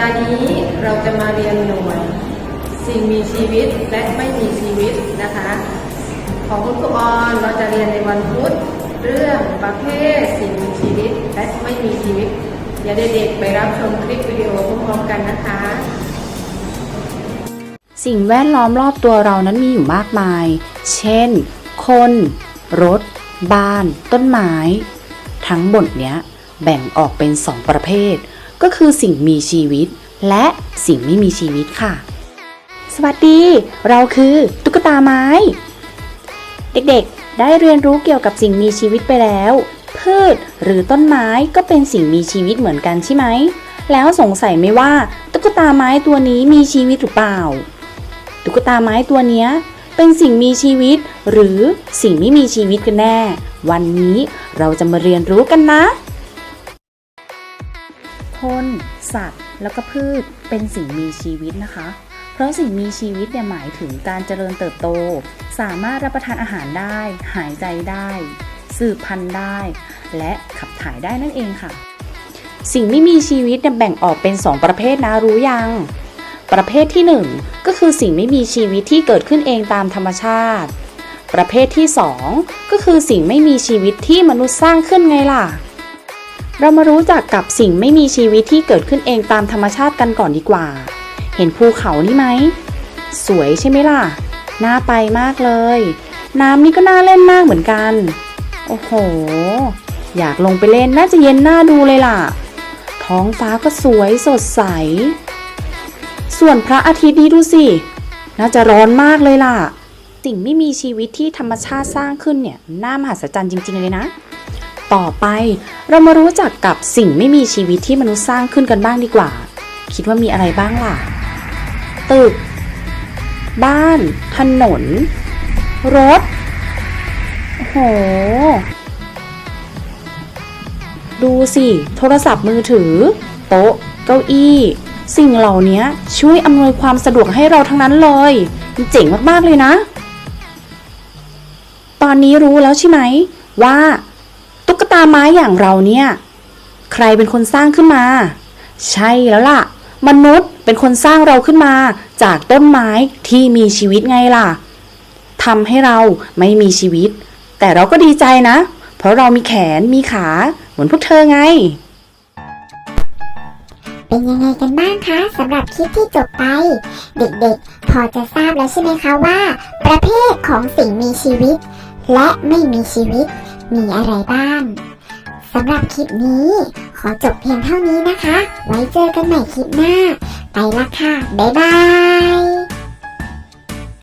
สัปดาห์นี้เราจะมาเรียนหน่วย สิ่งมีชีวิตและไม่มีชีวิตนะคะ ของคุณครูออนเราจะเรียนในวันพุธเรื่องประเภทสิ่งมีชีวิตและไม่มีชีวิต อย่าเด็กๆไปรับชมคลิปวิดีโอพร้อมๆกันนะคะ สิ่งแวดล้อมรอบตัวเรานั้นมีอยู่มากมาย เช่น คน รถ บ้าน ต้นไม้ ทั้งหมดเนี้ยแบ่งออกเป็นสองประเภท ก็คือสิ่งมีชีวิต และสิ่งไม่มีชีวิตค่ะ สวัสดี เราคือตุ๊กตาไม้ เด็กๆ ได้เรียนรู้เกี่ยวกับสิ่งมีชีวิตไปแล้ว พืชหรือต้นไม้ก็เป็นสิ่งมีชีวิตเหมือนกันใช่ไหม แล้วสงสัยไหมว่าตุ๊กตาไม้ตัวนี้มีชีวิตหรือเปล่า ตุ๊กตาไม้ตัวเนี้ยเป็นสิ่งมีชีวิต หรือสิ่งไม่มีชีวิตกันแน่ วันนี้เราจะมาเรียนรู้กันนะ คน สัตว์ แล้วก็พืชเป็นสิ่งมีชีวิตนะคะ เพราะสิ่งมีชีวิตเนี่ยหมายถึงการเจริญเติบโต สามารถรับประทานอาหารได้ หายใจได้ สืบพันธุ์ได้ และขับถ่ายได้นั่นเองค่ะ สิ่งไม่มีชีวิตเนี่ยแบ่งออกเป็น 2 ประเภทนะรู้ยัง ประเภทที่ 1 ก็คือสิ่งไม่มีชีวิตที่เกิดขึ้นเองตามธรรมชาติ ประเภทที่ 2 ก็คือสิ่งไม่มีชีวิตที่มนุษย์สร้างขึ้นไงล่ะ เรามารู้จักกับสิ่งไม่มีชีวิตที่เกิดขึ้นเองตามธรรมชาติกันก่อนดีกว่า เห็นภูเขานี่ไหม สวยใช่ไหมล่ะ น่าไปมากเลย น้ำนี่ก็น่าเล่นมากเหมือนกัน โอ้โห อยากลงไปเล่นน่าจะเย็นน่าดูเลยล่ะ ท้องฟ้าก็สวยสดใส ส่วนพระอาทิตย์นี้ดูสิ น่าจะร้อนมากเลยล่ะ สิ่งไม่มีชีวิตที่ธรรมชาติสร้างขึ้นเนี่ย น่ามหัศจรรย์จริง ๆ เลยนะ ต่อไป เรามารู้จักกับสิ่งไม่มีชีวิตที่มนุษย์สร้างขึ้นกันบ้างดีกว่า คิดว่ามีอะไรบ้างล่ะ ตึก บ้าน ถนน รถโอ้โห ดูสิ โทรศัพท์มือถือ โต๊ะ เก้าอี้ สิ่งเหล่านี้ช่วยอำนวยความสะดวกให้เราทั้งนั้นเลย เจ๋งมาก ๆ เลยนะ ตอนนี้รู้แล้วใช่ไหม ว่า กตาไม้อย่างเราเนี่ย ใครเป็นคนสร้างขึ้นมา ใช่แล้วล่ะ มนุษย์เป็นคนสร้างเราขึ้นมา จากต้นไม้ที่มีชีวิตไงล่ะทำให้เราไม่มีชีวิต แต่เราก็ดีใจนะ เพราะเรามีแขนมีขา เหมือนพวกเธอไง เป็นยังไงกันบ้างคะสำหรับคลิปที่จบไป เด็กๆ พอจะทราบแล้วใช่ไหมคะว่า ประเภทของสิ่งมีชีวิต และไม่มีชีวิต มีอะไรบ้างสำหรับคลิปนี้ ขอจบเพียงเท่านี้นะคะ ไว้เจอกันใหม่คลิปหน้า ไปละค่ะ บ๊ายบาย